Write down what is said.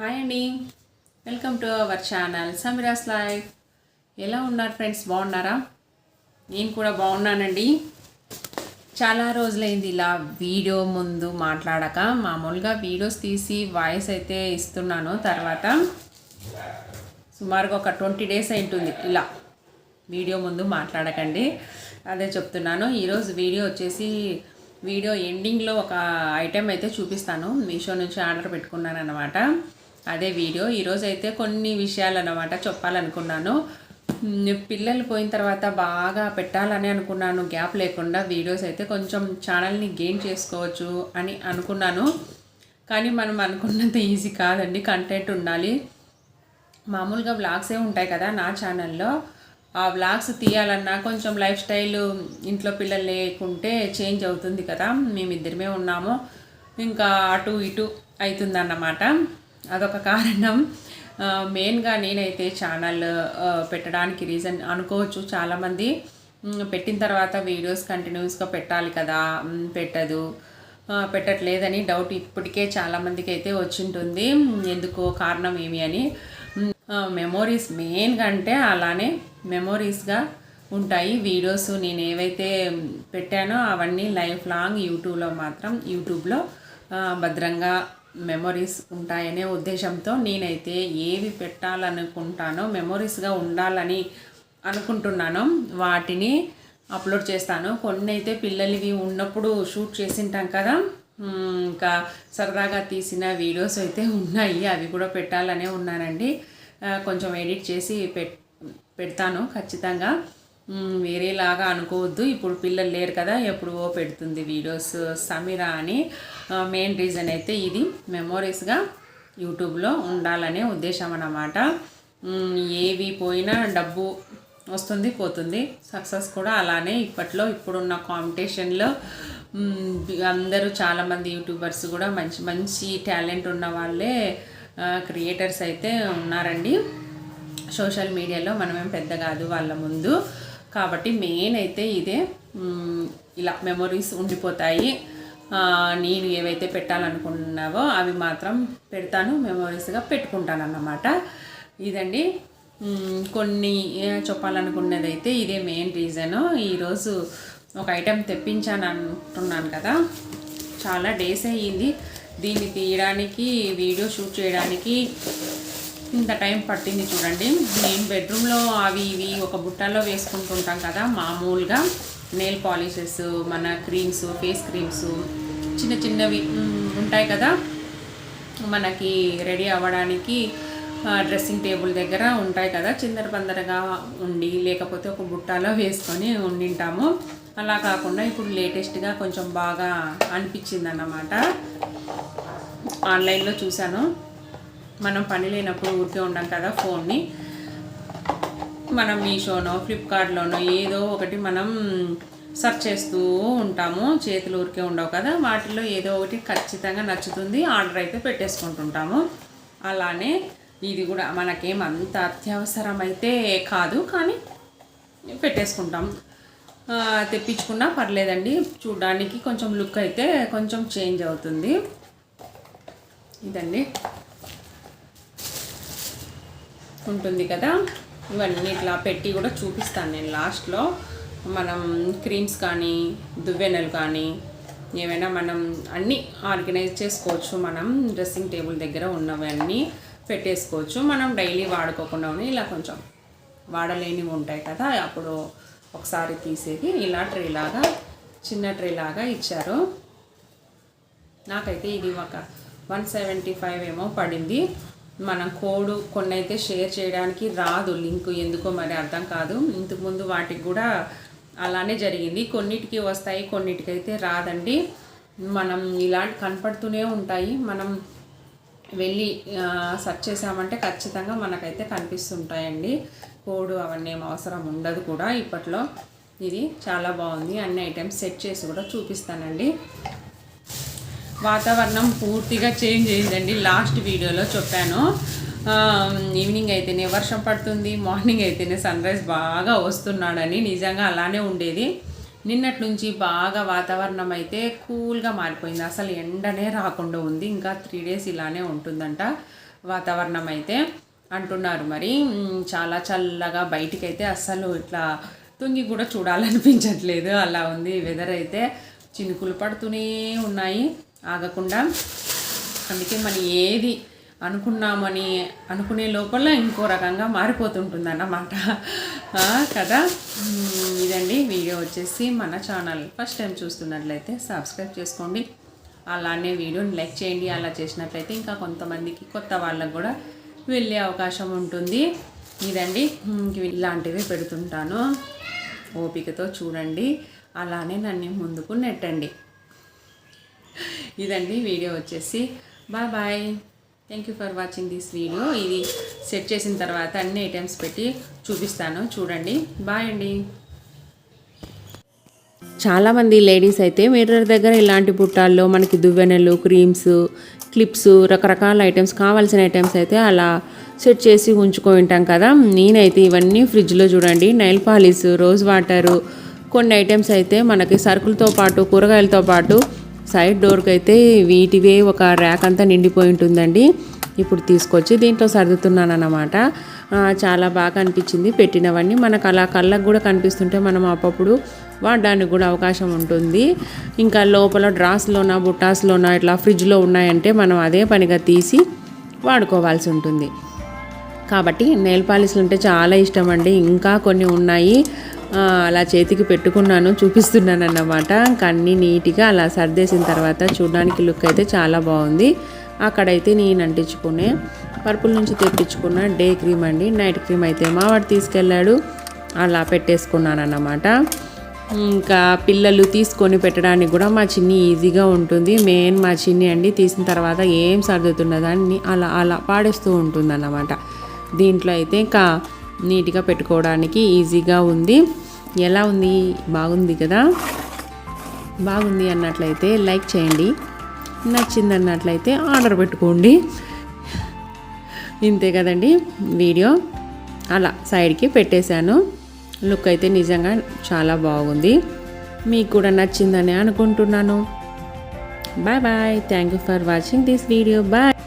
Hi అండి. Welcome to our channel Sameera's life. ఎలా ఉన్నారు ఫ్రెండ్స్? బాగున్నారా? నేను కూడా బాగున్నానండి. చాలా రోజులైంది ఇలా వీడియో ముందు మాట్లాడక. మామూలుగా వీడియోస్ తీసి వాయిస్ అయితే ఇస్తున్నాను. తర్వాత సుమారుగా ఒక ట్వంటీ డేస్ అయింటుంది ఇలా వీడియో ముందు మాట్లాడకండి. అదే చెప్తున్నాను. ఈరోజు వీడియో వచ్చేసి వీడియో ఎండింగ్లో ఒక ఐటెం అయితే చూపిస్తాను. మీషో నుంచి ఆర్డర్ పెట్టుకున్నాను అనమాట అదే వీడియో. ఈరోజు అయితే కొన్ని విషయాలు అనమాట చెప్పాలనుకున్నాను పిల్లలు పోయిన తర్వాత బాగా పెట్టాలని అనుకున్నాను. గ్యాప్ లేకుండా వీడియోస్ అయితే కొంచెం ఛానల్ని గెయిన్ చేసుకోవచ్చు అని అనుకున్నాను. కానీ మనం అనుకున్నంత ఈజీ కాదండి కంటెంట్ ఉండాలి. మామూలుగా వ్లాగ్సే ఉంటాయి కదా నా ఛానల్లో ఆ వ్లాగ్స్ తీయాలన్నా కొంచెం లైఫ్ స్టైల్ ఇంట్లో పిల్లలు లేకుంటే చేంజ్ అవుతుంది కదా. మేమిద్దరమే ఉన్నాము. ఇంకా అటు ఇటు అవుతుందన్నమాట. అదొక కారణం. మెయిన్గా నేనైతే ఛానల్ పెట్టడానికి రీజన్ అనుకోవచ్చు చాలామంది. పెట్టిన తర్వాత వీడియోస్ కంటిన్యూస్గా పెట్టాలి కదా పెట్టదు. పెట్టట్లేదని డౌట్ ఇప్పటికే చాలామందికి అయితే వచ్చింటుంది. ఎందుకో కారణం ఏమి అని. మెమోరీస్ మెయిన్గా అంటే అలానే మెమోరీస్గా ఉంటాయి. వీడియోస్ నేను ఏవైతే పెట్టానో అవన్నీ లైఫ్ లాంగ్ యూట్యూబ్లో మాత్రం యూట్యూబ్లో భద్రంగా మెమొరీస్ ఉంటాయనే ఉద్దేశంతో నేనైతే ఏవి పెట్టాలనుకుంటానో మెమొరీస్గా ఉండాలని అనుకుంటున్నాను. వాటిని అప్లోడ్ చేస్తాను. కొన్ని అయితే పిల్లలవి ఉన్నప్పుడు షూట్ చేసింటాం కదా. ఇంకా సరదాగా తీసిన వీడియోస్ అయితే ఉన్నాయి. అవి కూడా పెట్టాలనే ఉన్నానండి. కొంచెం ఎడిట్ చేసి పెట్ పెడతాను ఖచ్చితంగా. వేరేలాగా అనుకోవద్దు. ఇప్పుడు పిల్లలు లేరు కదా ఎప్పుడో పెడుతుంది వీడియోస్. సమీరా అని మెయిన్ రీజన్ అయితే ఇది. మెమోరీస్గా యూట్యూబ్లో ఉండాలనే ఉద్దేశం అన్నమాట. ఏవి పోయినా డబ్బు వస్తుంది పోతుంది. సక్సెస్ కూడా అలానే ఇప్పట్లో ఇప్పుడున్న కాంపిటీషన్లో అందరూ చాలామంది యూట్యూబర్స్ కూడా మంచి మంచి టాలెంట్ ఉన్న వాళ్ళే క్రియేటర్స్ అయితే ఉన్నారండి. సోషల్ మీడియాలో మనమేం పెద్ద కాదు వాళ్ళ ముందు. కాబట్టి మెయిన్ అయితే ఇదే. ఇలా మెమొరీస్ ఉండిపోతాయి. నేను ఏవైతే పెట్టాలనుకున్నావో అవి మాత్రం పెడతాను మెమొరీస్గా పెట్టుకుంటాను అన్నమాట ఇదండి. కొన్ని చెప్పాలనుకున్నదైతే చెప్పాలనుకున్నది అయితే ఇదే మెయిన్ రీజను ఈరోజు ఒక ఐటెం తెప్పించాను అంటున్నాను కదా. చాలా డేస్ అయ్యింది. దీన్ని తీయడానికి వీడియో షూట్ చేయడానికి ఇంత టైం పట్టింది చూడండి. నేను బెడ్రూమ్లో అవి ఇవి ఒక బుట్టలో వేసుకుంటుంటాం కదా మామూలుగా నెయిల్ పాలిషెస్ మన క్రీమ్స్ ఫేస్ క్రీమ్స్ చిన్న చిన్నవి ఉంటాయి కదా. మనకి రెడీ అవ్వడానికి డ్రెస్సింగ్ టేబుల్ దగ్గర ఉంటాయి కదా చిందర పందరగా ఉండి లేకపోతే ఒక బుట్టలో వేసుకొని ఉండింటాము. అలా కాకుండా ఇప్పుడు లేటెస్ట్గా కొంచెం బాగా అనిపించింది అన్నమాట ఆన్లైన్లో చూశాను. మనం పని లేనప్పుడు ఊరికే ఉండం కదా ఫోన్ని. మనం మీషోనో ఫ్లిప్కార్ట్లోనో ఏదో ఒకటి మనం సెర్చ్ చేస్తూ ఉంటాము. చేతులు ఊరికే ఉండవు కదా. వాటిలో ఏదో ఒకటి ఖచ్చితంగా నచ్చుతుంది. ఆర్డర్ అయితే పెట్టేసుకుంటుంటాము. అలానే ఇది కూడా మనకేం అంత అత్యవసరం అయితే కాదు. కానీ పెట్టేసుకుంటాం. తెప్పించుకున్నా పర్లేదండి. చూడడానికి కొంచెం లుక్ అయితే కొంచెం చేంజ్ అవుతుంది. ఇదండి. ఉంటుంది కదా. ఇవన్నీ ఇట్లా పెట్టి కూడా చూపిస్తాను నేను లాస్ట్లో మనం క్రీమ్స్ కానీ దువ్వెనలు కానీ ఏమైనా మనం అన్నీ ఆర్గనైజ్ చేసుకోవచ్చు. మనం డ్రెస్సింగ్ టేబుల్ దగ్గర ఉన్నవన్నీ పెట్టేసుకోవచ్చు. మనం డైలీ వాడుకోకుండా ఇలా కొంచెం వాడలేనివి ఉంటాయి కదా. అప్పుడు ఒకసారి తీసేది. ఇలా ట్రే లాగా చిన్న ట్రే లాగా ఇచ్చారు. నాకైతే ఇది ఒక వన్ సెవెంటీ ఫైవ్ ఏమో పడింది. మనం కోడ్ కొన్ని అయితే షేర్ చేయడానికి రాదు లింక్. ఎందుకో మరి అర్థం కాదు. ఇంతకుముందు వాటికి కూడా అలానే జరిగింది. కొన్నిటికి వస్తాయి కొన్నిటికైతే రాదండి. మనం ఇలాంటి కనపడుతూనే ఉంటాయి. మనం వెళ్ళి సెర్చ్ చేసామంటే ఖచ్చితంగా మనకైతే కనిపిస్తుంటాయండి. కోడ్ అవన్నీ ఏం అవసరం ఉండదు కూడా ఇప్పట్లో. ఇది చాలా బాగుంది. అన్ని ఐటమ్స్ సెట్ చేసి కూడా చూపిస్తానండి. వాతావరణం పూర్తిగా చేంజ్ అయిందండి. లాస్ట్ వీడియోలో చెప్పాను. ఈవినింగ్ అయితేనే వర్షం పడుతుంది మార్నింగ్ అయితేనే సన్ రైజ్ బాగా వస్తున్నాడని నిజంగా అలానే ఉండేది. నిన్నటి నుంచి బాగా వాతావరణం అయితే కూల్గా మారిపోయింది. అసలు ఎండనే రాకుండా ఉంది. ఇంకా త్రీ డేస్ ఇలానే ఉంటుందంట వాతావరణం అయితే అంటున్నారు మరి. చాలా చల్లగా బయటికైతే అస్సలు ఇట్లా తుంగి కూడా చూడాలనిపించట్లేదు. అలా ఉంది. వెదర్ అయితే చినుకులు పడుతూనే ఉన్నాయి. ఆగకుండా. అందుకే మనం ఏది అనుకున్నామని అనుకునే లోపల ఇంకో రకంగా మారిపోతుంటుంది అన్నమాట కదా? ఇదండి వీడియో వచ్చేసి మన ఛానల్. ఫస్ట్ టైం చూస్తున్నట్లయితే సబ్స్క్రైబ్ చేసుకోండి. అలానే వీడియోని లైక్ చేయండి. అలా చేసినట్లయితే ఇంకా కొంతమందికి కొత్త వాళ్ళకు కూడా వెళ్ళే అవకాశం ఉంటుంది. ఇదండి. ఇలాంటివి పెడుతుంటాను. ఓపికతో చూడండి. అలానే నన్ను ముందుకు నెట్టండి. ఇదండి వీడియో వచ్చేసి. Bye bye. Thank you for watching this video ఇది సెట్ చేసిన తర్వాత అన్ని ఐటమ్స్ పెట్టి చూపిస్తాను. చూడండి. బాయ్ అండి. చాలామంది లేడీస్ అయితే మిర్రర్ దగ్గర ఇలాంటి పుట్టాల్లో మనకి దువ్వెనలు క్రీమ్స్ క్లిప్స్ రకరకాల ఐటమ్స్ కావాల్సిన ఐటమ్స్ అయితే అలా సెట్ చేసి ఉంచుకుంటాం కదా. నేనైతే ఇవన్నీ ఫ్రిడ్జ్లో చూడండి. నైల్ పాలిస్ రోజ్ వాటరు కొన్ని ఐటమ్స్ అయితే మనకి సరుకులతో పాటు కూరగాయలతో పాటు సైడ్ డోర్కి అయితే వీటివే ఒక ర్యాక్ అంతా నిండిపోయి ఉంటుందండి. ఇప్పుడు తీసుకొచ్చి దీంట్లో సర్దుతున్నాను అన్నమాట చాలా బాగా అనిపించింది పెట్టినవన్నీ. మనకు అలా కళ్ళకు కూడా కనిపిస్తుంటే మనం అప్పుడు వాడడానికి కూడా అవకాశం ఉంటుంది. ఇంకా లోపల డ్రాస్లోన బుట్టాస్లోన ఇట్లా ఫ్రిడ్జ్లో ఉన్నాయంటే మనం అదే పనిగా తీసి వాడుకోవాల్సి ఉంటుంది. కాబట్టి నెయిల్ పాలిష్లు అంటే చాలా ఇష్టం అండి. ఇంకా కొన్ని ఉన్నాయి. అలా చేతికి పెట్టుకున్నాను చూపిస్తున్నాను అన్నమాట ఇంకా నీట్గా అలా సర్దేసిన తర్వాత చూడడానికి లుక్ అయితే చాలా బాగుంది. అక్కడైతే నేను అంటించుకునే పర్పుల్ నుంచి తెప్పించుకున్న డే క్రీమ్ అండి. నైట్ క్రీమ్ అయితే మావాడు తీసుకెళ్ళాడు. అలా పెట్టేసుకున్నాను అన్నమాట ఇంకా పిల్లలు తీసుకొని పెట్టడానికి కూడా మా చిన్ని ఈజీగా ఉంటుంది. మెయిన్ మా చిన్ని అండి. తీసిన తర్వాత ఏం సర్దుతున్నదాన్ని అలా అలా పాడేస్తూ ఉంటుంది అన్నమాట దీంట్లో అయితే ఇంకా నీట్గా పెట్టుకోవడానికి ఈజీగా ఉంది. ఎలా ఉంది? బాగుంది కదా? బాగుంది అన్నట్లయితే లైక్ చేయండి. నచ్చింది అన్నట్లయితే ఆర్డర్ పెట్టుకోండి. ఇంతే కదండి వీడియో? అలా సైడ్కి పెట్టేశాను. లుక్ అయితే నిజంగా చాలా బాగుంది. మీకు కూడా నచ్చిందని అనుకుంటున్నాను. Bye bye. Thank you for watching this video. Bye.